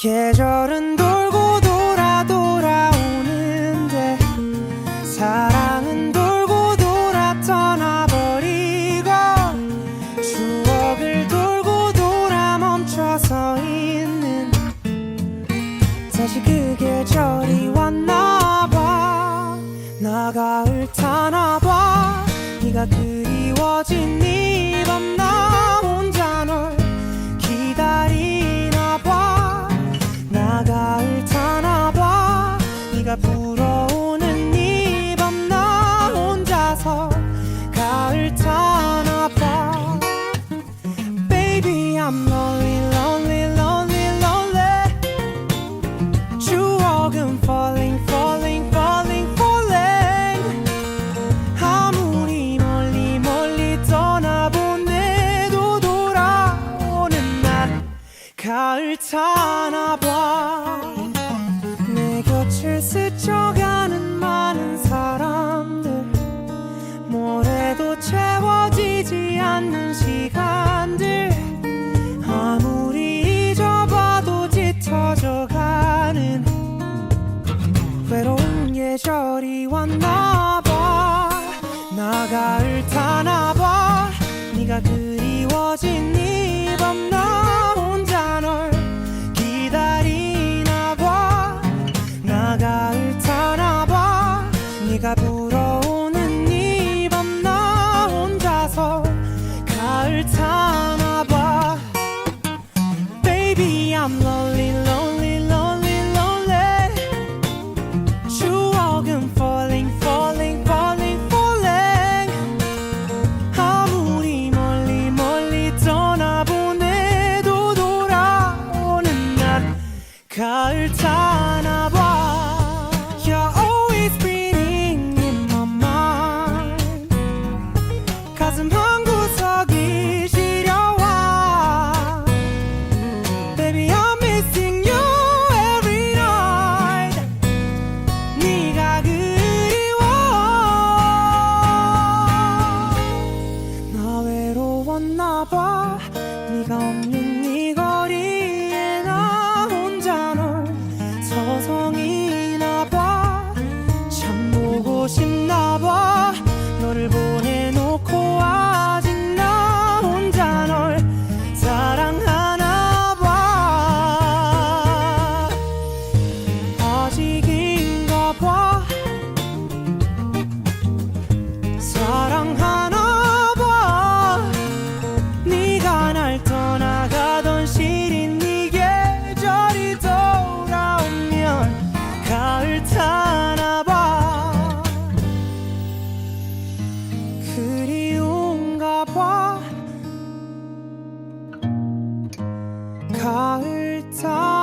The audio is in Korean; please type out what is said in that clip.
계절은 돌고 돌아 돌아오는데 사랑은 돌고 돌아 떠나버리고 추억을 돌고 돌아 멈춰서 있는 다시 그 계절이 왔나봐. 나 가을 타나봐. 네가 그리워진 이 타나봐. 내 곁을 스쳐가는 많은 사람들. 모래도 채워지지 않는 시간들. 아무리 잊어봐도 짙어져가는 외로운 계절이 왔나 봐. 나 가을 타나 봐. 네가 그리워진 이 네가 가을 타